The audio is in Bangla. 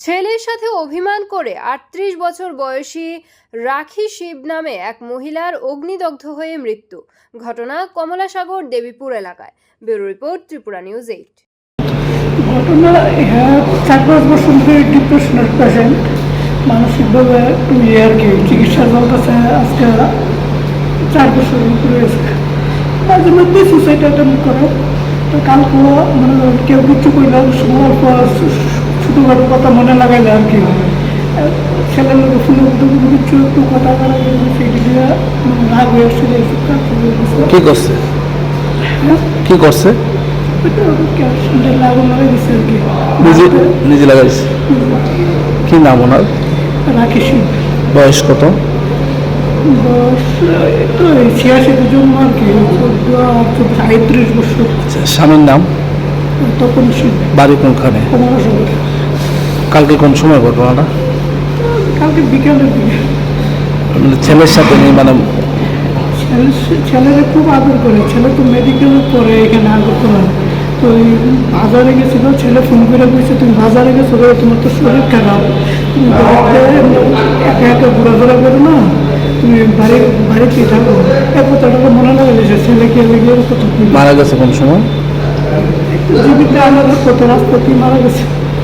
ছেলের সাথে অভিমান করে আটত্রিশ বছর বয়সী রাখি শিব নামে এক মহিলার অগ্নিদগ্ধ হয়ে মৃত্যু। ঘটনা কমলাসাগর, দেবীপুর এলাকায়। Bureau report, Tripura news eight. ঘটনা চার পাঁচ বছর ধরে ডিপ্রেশনের পেশেন্ট মানসিকভাবে একটু ইয়ে আর কি চিকিৎসা চলতেছে আজকে চার বছর উপরে মাঝে মধ্যে সুসাইড অ্যাটেম্প করে। তো কালকেও মানে কেউ কিছু করলে অল্প ছোটোখাটো কথা মনে লাগাইলে আর কি লোক ফুলে কিছু একটু কথা বলা সেটি দিয়ে মানে রাগ হয়ে। কি করছে? কি আর কি। নিজে লাগাইছে? কি নাম ওনার? বয়স কত? স্বামীর নাম? তখন সিং বাড়ি কোনখানে? কালকে কোন সময় ঘটনাটা কালকে বিকেলের দিকে মানে ছেলের সাথে নিয়ে মানে ছেলে ছেলেরা খুব আদর করে। ছেলে তো মেডিকেলে পড়ে এখানে আগরতলা তো ওই বাজারে গেছিল ছেলে ফোন করে বলছে তুমি বাজারে গেছো তোমার তো শরীর খারাপ। তুমি একা একা ঘোরাফেরা করো না। তুমি বাড়ি বাড়িতে থাকো। এক কথাটা মনে লাগে যে ছেলেকে লেগে মারা গেছে কোন সময়? জীবিত আমার কত রাস্তাতেই মারা গেছে।